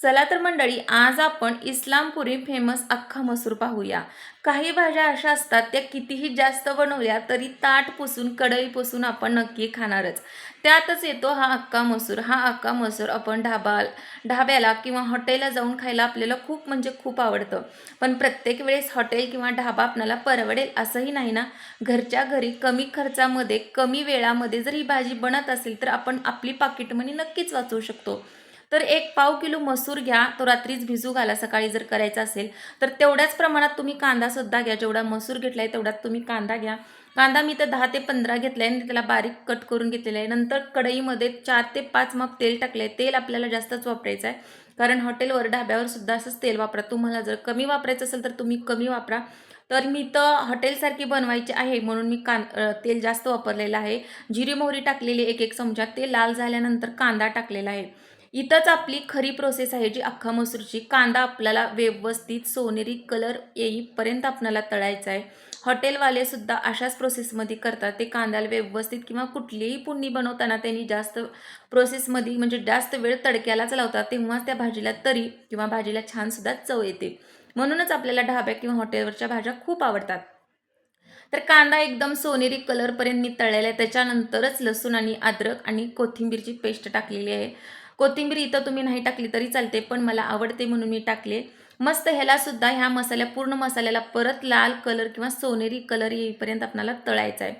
चला तर मंडळी आज आपण इस्लामपुरी फेमस अख्खा मसूर पाहूया. काही भाज्या अशा असतात त्या कितीही जास्त बनवल्या तरी ताट पुसून कढई पुसून आपण नक्की खाणारच. त्यातच येतो हा अख्खा मसूर. हा अख्खा मसूर आपण ढाबा ढाब्याला किंवा हॉटेलला जाऊन खायला आपल्याला खूप म्हणजे खूप आवडतं. पण प्रत्येक वेळेस हॉटेल किंवा ढाबा आपल्याला परवडेल असंही नाही ना? घरच्या घरी कमी खर्चामध्ये कमी वेळामध्ये जर ही भाजी बनत असेल तर आपण आपली पाकिटमनी नक्कीच वाचवू शकतो. तर एक पाव किलो मसूर घ्या तो रात्रीच भिजू घाला सकाळी जर करायचा असेल तर तेवढ्याच प्रमाणात तुम्ही कांदासुद्धा घ्या. जेवढा मसूर घेतला आहे तेवढ्यात तुम्ही कांदा घ्या. कांदा मी तर दहा ते पंधरा घेतला आहे आणि त्याला बारीक कट करून घेतलेला आहे. नंतर कढईमध्ये चार ते पाच मग तेल टाकले आहे तेल आपल्याला जास्तच वापरायचं आहे कारण हॉटेलवर ढाब्यावर सुद्धा असंच तेल वापरा. तुम्हाला जर कमी वापरायचं असेल तर तुम्ही कमी वापरा. तर मी तर हॉटेलसारखी बनवायची आहे म्हणून मी कां तेल जास्त वापरलेलं आहे. जिरी मोहरी टाकलेली एक एक चमचा. ते लाल झाल्यानंतर कांदा टाकलेला आहे. इथंच आपली खरी प्रोसेस आहे जी अख्खा मसूरची. कांदा आपल्याला व्यवस्थित सोनेरी कलर येईपर्यंत आपल्याला तळायचा आहे. हॉटेलवाले सुद्धा अशाच प्रोसेसमध्ये करतात. ते कांद्याला व्यवस्थित किंवा कुठलीही पुण्णी बनवताना त्यांनी जास्त प्रोसेसमध्ये म्हणजे जास्त वेळ तडक्यालाच लावतात. तेव्हाच त्या भाजीला तरी किंवा भाजीला छानसुद्धा चव येते. म्हणूनच आपल्याला ढाब्या किंवा हॉटेलवरच्या भाज्या खूप आवडतात. तर कांदा एकदम सोनेरी कलरपर्यंत मी तळलेला आहे. त्याच्यानंतरच लसूण आणि अद्रक आणि कोथिंबीरची पेस्ट टाकलेली आहे. कोथिंबीर इथं तुम्ही नाही टाकली तरी चालते पण मला आवडते म्हणून मी टाकले. मस्त ह्यालासुद्धा ह्या मसाल्या पूर्ण मसाल्याला परत लाल कलर किंवा सोनेरी कलर येईपर्यंत आपल्याला तळायचा आहे.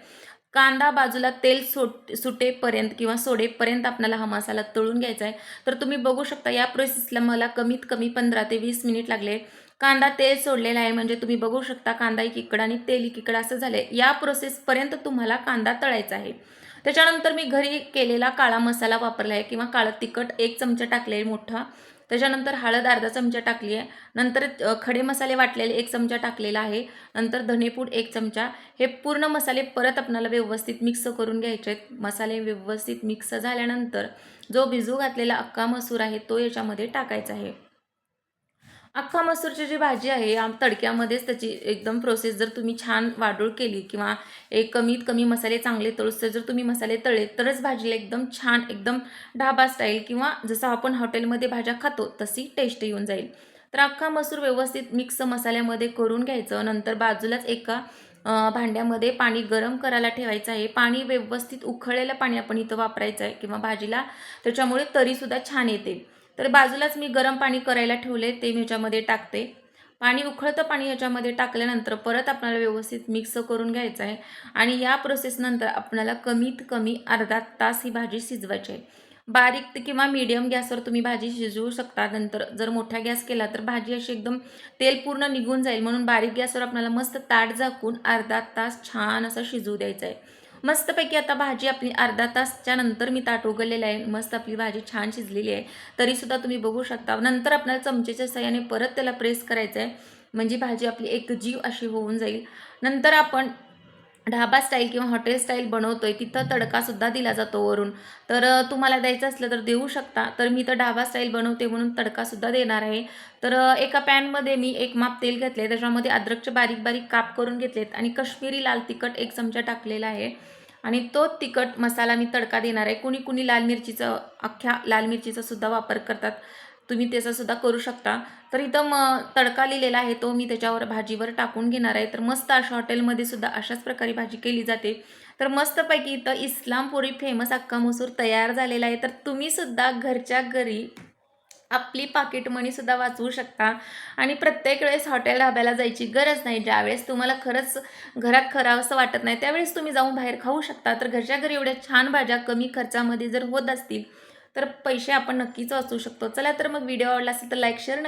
कांदा बाजूला तेल सुट सुटेपर्यंत किंवा सोडेपर्यंत आपल्याला हा मसाला तळून घ्यायचा आहे. तर तुम्ही बघू शकता या प्रोसेसला मला कमीत कमी पंधरा ते वीस मिनिट लागले. कांदा तेल सोडलेला आहे. म्हणजे तुम्ही बघू शकता कांदा एकीकडं आणि तेल एकीकडं असं झालं आहे या प्रोसेसपर्यंत तुम्हाला कांदा तळायचा आहे. त्याच्यानंतर मी घरी केलेला काळा मसाला वापरला आहे किंवा काळं तिखट एक चमचा टाकले आहे मोठा. त्याच्यानंतर हळद अर्धा चमचा टाकली आहे. नंतर खडे मसाले वाटलेले एक चमचा टाकलेला आहे. नंतर धनेपूड एक चमचा. हे पूर्ण मसाले परत आपल्याला व्यवस्थित मिक्स करून घ्यायचे आहेत. मसाले व्यवस्थित मिक्स झाल्यानंतर जो भिजू घातलेला अक्का मसूर आहे तो याच्यामध्ये टाकायचा आहे. अख्खा मसूरची जी भाजी आहे तडक्यामध्येच त्याची एकदम प्रोसेस जर तुम्ही छान वाढूळ केली किंवा एक कमीत कमी मसाले चांगले तळूस जर तुम्ही मसाले तळले तरच भाजीला एकदम छान एकदम ढाबा स्टाईल किंवा जसं आपण हॉटेलमध्ये भाज्या खातो तशी टेस्ट येऊन जाईल. तर अख्खा मसूर व्यवस्थित मिक्स मसाल्यामध्ये करून घ्यायचं. नंतर बाजूलाच एका भांड्यामध्ये पाणी गरम करायला ठेवायचं आहे. पाणी व्यवस्थित उखळलेलं पाणी आपण इथं वापरायचं आहे किंवा भाजीला. त्याच्यामुळे तरीसुद्धा छान येते. तर बाजूलाच मी गरम पाणी करायला ठेवले ते मी ह्याच्यामध्ये टाकते. पाणी उखळतं पाणी ह्याच्यामध्ये टाकल्यानंतर परत आपल्याला व्यवस्थित मिक्स करून घ्यायचं आहे. आणि या प्रोसेसनंतर आपल्याला कमीत कमी अर्धा तास ही भाजी शिजवायची आहे. बारीक किंवा मीडियम गॅसवर तुम्ही भाजी शिजवू शकता. नंतर जर मोठा गॅस केला तर भाजी अशी एकदम तेल पूर्ण निघून जाईल. म्हणून बारीक गॅसवर आपल्याला मस्त ताट झाकून अर्धा तास छान असं शिजवू द्यायचं आहे. मस्तपैकी आता भाजी आपली अर्धा तासच्या नंतर मी ताट उघडलेलं आहे. मस्त आपली भाजी छान शिजलेली आहे. तरीसुद्धा तुम्ही बघू शकता. नंतर आपल्याला चमचेच्या सहाय्याने परत त्याला प्रेस करायचं आहे म्हणजे भाजी आपली एक जीव अशी होऊन जाईल. नंतर आपण ढाबा स्टाईल किंवा हॉटेल स्टाईल बनवतोय तिथं तडकासुद्धा दिला जातो वरून. तर तुम्हाला द्यायचं असलं तर देऊ शकता. तर मी तर ढाबा स्टाईल बनवते म्हणून तडकासुद्धा देणार आहे. तर एका पॅनमध्ये मी एक माप तेल घेतले त्याच्यामध्ये अद्रकचे बारीक बारीक काप करून घेतलेत आणि कश्मीरी लाल तिखट एक चमचा टाकलेला आहे. आणि तो तिखट मसाला मी तडका देणार आहे. कुणी कुणी लाल मिरचीचं अख्ख्या लाल मिरचीचा सुद्धा वापर करतात. तुम्ही त्याचा सुद्धा करू शकता. तर इथं म तडका लिहिलेला आहे तो मी त्याच्यावर भाजीवर टाकून घेणार आहे. तर मस्त अशा हॉटेलमध्ये सुद्धा अशाच प्रकारे भाजी केली जाते. तर मस्तपैकी इथं इस्लामपुरी फेमस अक्का मसूर तयार झालेला आहे. तर तुम्हीसुद्धा घरच्या घरी आपली पाकिट मनीसुद्धा वाचवू शकता. आणि प्रत्येक वेळेस हॉटेल ढाब्याला जायची गरज नाही. ज्यावेळेस तुम्हाला खरंच घरात खरावंसं वाटत नाही त्यावेळेस तुम्ही जाऊन बाहेर खाऊ शकता. तर घरच्या घरी एवढ्या छान भाज्या कमी खर्चामध्ये जर होत असतील तर पैसे आपण नक्कीच वाचवू शकतो. चला तर मग व्हिडिओ आवडला असेल तर लाईक शेअर